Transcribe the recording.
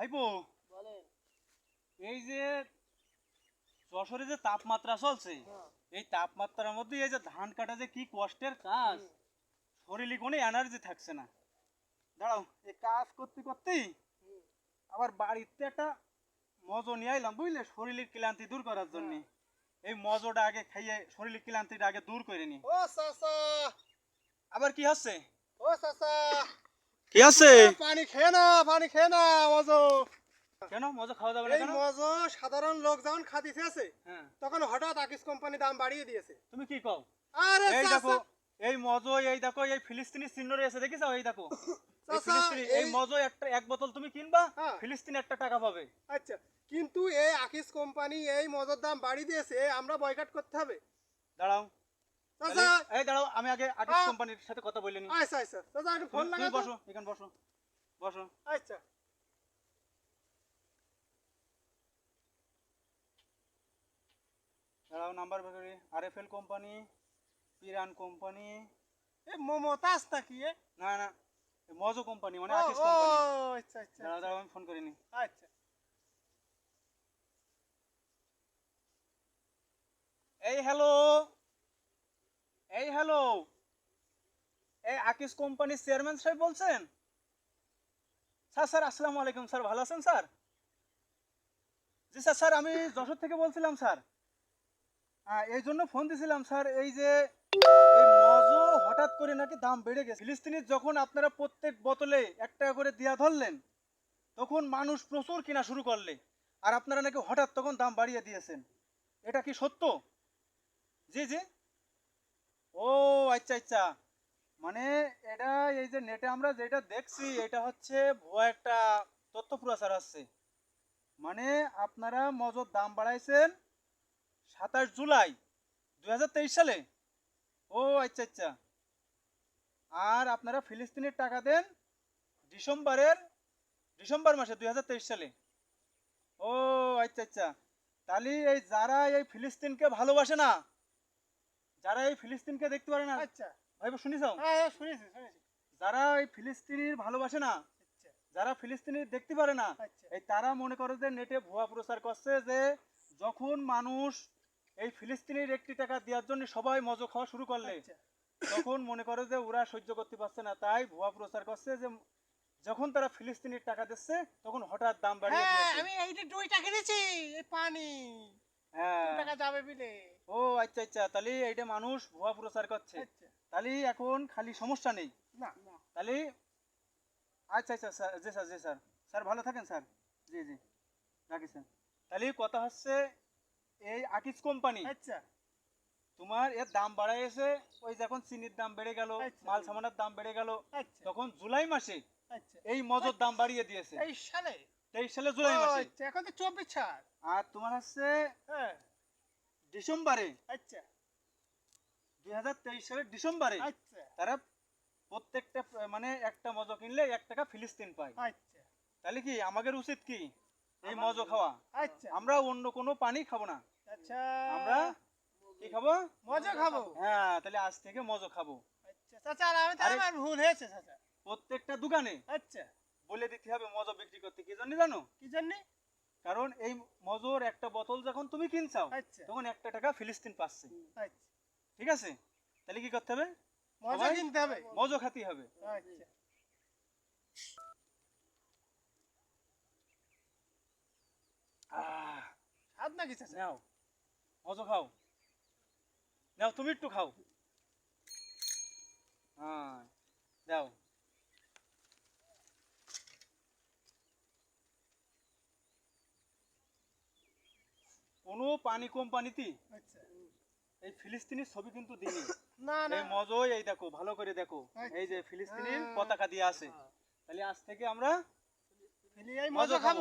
ভাইপো বলেন। এই যে যশোরে যে তাপমাত্রা চলছে হ্যাঁ। এই তাপমাত্রার মধ্যে এই যে ধান কাটা যে কি কষ্টের কাজ শরীরে কোনো এনার্জি থাকছে না। দাঁড়াও এই কাজ করতে করতেই আবার বাড়িতে একটা মজো নিয়ে আইলাম বুঝলে? শরীরের ক্লান্তি দূর করার জন্য। এই মজোটা আগে খাইয়ে শরীরের ক্লান্তিটা আগে দূর করে নি। ও চাচা। আবার কি হচ্ছে? ও চাচা। কি আছে? পানি খেয়ে না পানি খেয়ে না মজো। কেন? মজো খাওয়া যাবে না এই কেন? মজো সাধারণ লোক যখন খাদিছে আছে হ্যাঁ। তখন হঠাৎ আকিস কোম্পানি দাম বাড়িয়ে দিয়েছে। তুমি কি কও? আরে এই দেখো এই মজো এই দেখো এই ফিলিস্তিনি চিহ্ন রয়েছে দেখিস এই দেখো। এই- মজো একটা এক বোতল তুমি কিনবা হ্যাঁ। ফিলিস্তিনি একটা টাকা পাবে। আচ্ছা কিন্তু এই আকিস কোম্পানি এই মজোর দাম বাড়িয়ে দিয়েছে আমরা বয়কট করতে হবে। দাঁড়াও। চাচা এই দাঁড়াও আমি আগে আটিস কোম্পানির সাথে কথা বলে নি। আচ্ছা আচ্ছা। চাচা একটু ফোন তুমি বসো এখানে বসো বসো। আচ্ছা। দাঁড়াও নাম্বার বের আর কোম্পানি পিরান কোম্পানি এ মমতাজ নাকি এ? না না মজো কোম্পানি মানে ও, আচ্ছা আচ্ছা দাঁড়াও দাঁড়াও আমি ফোন করিনি আচ্ছা। এই হ্যালো এই হ্যালো এই আকিস কোম্পানির চেয়ারম্যান সাহেব বলছেন? স্যার স্যার, আসসালামু আলাইকুম, স্যার, ভালো আছেন, স্যার? জি, স্যার স্যার, আমি যশোর থেকে বলছিলাম, স্যার। এই জন্য ফোন দিছিলাম, স্যার, এই যে হঠাৎ করে নাকি দাম বেড়ে গেছে। ফিলিস্তিনির যখন আপনারা প্রত্যেক বোতলে এক টাকা করে দিয়া ধরলেন, তখন মানুষ প্রচুর কিনা শুরু করলে, আর আপনারা নাকি হঠাৎ তখন দাম বাড়িয়ে দিয়েছেন। এটা কি সত্য? জি জি। ও আচ্ছা আচ্ছা। মানে এটা এই যে নেটে আমরা যেটা দেখছি, এটা হচ্ছে ভুয়া একটা তথ্য প্রচার আসছে। মানে আপনারা মজুর দাম বাড়াইছেন সাতাশ জুলাই দুই হাজার তেইশ সালে। ও আচ্ছা আচ্ছা। আর আপনারা ফিলিস্তিনের টাকা দেন ডিসেম্বরের, ডিসেম্বর মাসে দুই হাজার তেইশ সালে। ও আচ্ছা আচ্ছা। তাহলে এই যারা এই ফিলিস্তিনকে ভালোবাসে না যারা এই ফিলিস্তিনকে দেখতে পারে না আচ্ছা। ভাই শুনিস হ্যাঁ হ্যাঁ, শুনেছি শুনেছি। যারা এই ফিলিস্তিনির ভালোবাসে না আচ্ছা। যারা ফিলিস্তিনি দেখতে পারে না আচ্ছা। এই তারা মনে করে যে নেটে ভুয়া প্রচার করছে যে যখন মানুষ এই ফিলিস্তিনির একটি টাকা দেওয়ার জন্য সবাই মজো খাওয়া শুরু করলে আচ্ছা। তখন মনে করে যে ওরা সহ্য করতে পারছে না তাই ভুয়া প্রচার করছে যে যখন তারা ফিলিস্তিনির টাকা দিচ্ছে তখন হঠাৎ দাম বাড়িয়ে হ্যাঁ দিয়েছে। আমি এইটা দুইটা কিনেছি এই পানি। হ্যাঁ টাকা যাবে বিলে। ও আচ্ছা আচ্ছা তাহলে এইটা মানুষ ভুয়া প্রচার করছে। আচ্ছা। তাহলে এখন খালি সমস্যা নেই? না। তাহলে আচ্ছা আচ্ছা sir ji sir ji sir. Sir ভালো থাকেন স্যার। জি জি। রাখি স্যার। তাহলে কথা হচ্ছে এই আকিস কোম্পানি। আচ্ছা। তোমার এর দাম বাড়াইছে ওই যখন চিনির দাম বেড়ে গেল আচ্ছা। মাল সামানের দাম বেড়ে গেল। আচ্ছা। তখন জুলাই মাসে এই মজুর দাম বাড়িয়ে দিয়েছে। এই সালে? তেইশ সালে জুলাই মাসে। এখন তো চব্বিশ সাল। আর তোমার হচ্ছে হ্যাঁ। ডিসেম্বরে। আচ্ছা। দুই হাজার তেইশ সালের ডিসেম্বরে আচ্ছা। তারা প্রত্যেকটা মানে একটা মজো কিনলে এক টাকা ফিলিস্তিন পায়। আচ্ছা। তাহলে কি আমাদের উচিত কি এই মজো খাওয়া? আচ্ছা। আমরা অন্য কোনো পানি খাব না। আচ্ছা। আমরা কি খাব? মজা খাব। হ্যাঁ তাহলে আজ থেকে মজো খাব। আচ্ছা। চাচা আমি আমার ভুল হয়েছে চাচা। প্রত্যেকটা দোকানে আচ্ছা। বলে দিতে হবে মজো বিক্রি করতে। কি জানি জানো? কি জন্য? কারণ এই মজোর একটা বোতল যখন তুমি কিনছাও আচ্ছা। তখন একটা টাকা ফিলিস্তিন পাচ্ছে। আচ্ছা। ঠিক আছে? তাহলে কি করতে হবে? মজা কিনতে হবে। মজো খাতে হবে। আচ্ছা। আহ, স্বাদ নাকি নাও। মজো খাও। নাও তুমি একটু খাও। হ্যাঁ দাও। কোনো পানি কোম্পানিতে আচ্ছা। এই ফিলিস্তিনির ছবি কিন্তু দিনি না না। এই মজোই এই দেখো ভালো করে দেখো। আচ্ছা। এই যে ফিলিস্তিনির হ্যাঁ। পতাকা দিয়ে আছে। তাহলে আজ থেকে আমরা মজা খাব।